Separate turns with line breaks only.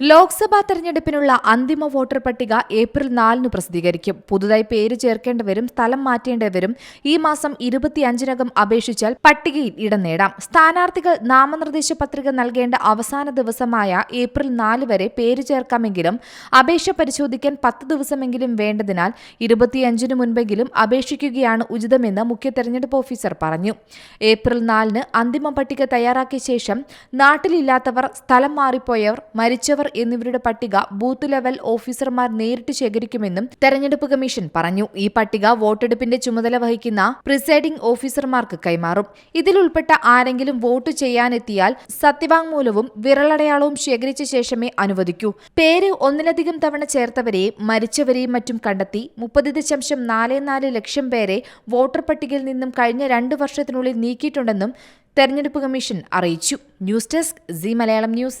ലോക്സഭാ തെരഞ്ഞെടുപ്പിനുള്ള അന്തിമ വോട്ടർ പട്ടിക ഏപ്രിൽ നാലിന് പ്രസിദ്ധീകരിക്കും. പുതുതായി പേര് ചേർക്കേണ്ടവരും സ്ഥലം മാറ്റേണ്ടവരും ഈ മാസം ഇരുപത്തിയഞ്ചിനകം അപേക്ഷിച്ചാൽ പട്ടികയിൽ ഇടം നേടാം. സ്ഥാനാർത്ഥികൾ നാമനിർദ്ദേശ പത്രിക നൽകേണ്ട അവസാന ദിവസമായ ഏപ്രിൽ നാല് വരെ പേര് ചേർക്കാമെങ്കിലും അപേക്ഷ പരിശോധിക്കാൻ പത്ത് ദിവസമെങ്കിലും വേണ്ടതിനാൽ ഇരുപത്തിയഞ്ചിനു മുൻപെങ്കിലും അപേക്ഷിക്കുകയാണ് ഉചിതമെന്ന് മുഖ്യ തെരഞ്ഞെടുപ്പ് ഓഫീസർ പറഞ്ഞു. ഏപ്രിൽ നാലിന് അന്തിമ പട്ടിക തയ്യാറാക്കിയ ശേഷം നാട്ടിലില്ലാത്തവർ സ്ഥലം മാറിപ്പോയവർ മരിച്ചവർ എന്നിവരുടെ പട്ടിക ബൂത്ത് ലെവൽ ഓഫീസർമാർ നേരിട്ട് ശേഖരിക്കുമെന്നും തെരഞ്ഞെടുപ്പ് കമ്മീഷൻ പറഞ്ഞു. ഈ പട്ടിക വോട്ടെടുപ്പിന്റെ ചുമതല വഹിക്കുന്ന പ്രിസൈഡിംഗ് ഓഫീസർമാർക്ക് കൈമാറും. ഇതിലുൾപ്പെട്ട ആരെങ്കിലും വോട്ട് ചെയ്യാനെത്തിയാൽ സത്യവാങ്മൂലവും വിരലടയാളവും ശേഖരിച്ച ശേഷമേ അനുവദിക്കൂ. പേര് ഒന്നിലധികം തവണ ചേർത്തവരെയും മരിച്ചവരെയും മറ്റും കണ്ടെത്തി മുപ്പത് ദശാംശം നാല് നാല് ലക്ഷം പേരെ വോട്ടർ പട്ടികയിൽ നിന്നും കഴിഞ്ഞ രണ്ട് വർഷത്തിനുള്ളിൽ നീക്കിയിട്ടുണ്ടെന്നും തെരഞ്ഞെടുപ്പ് കമ്മീഷൻ അറിയിച്ചു. News desk Zee Malayalam news.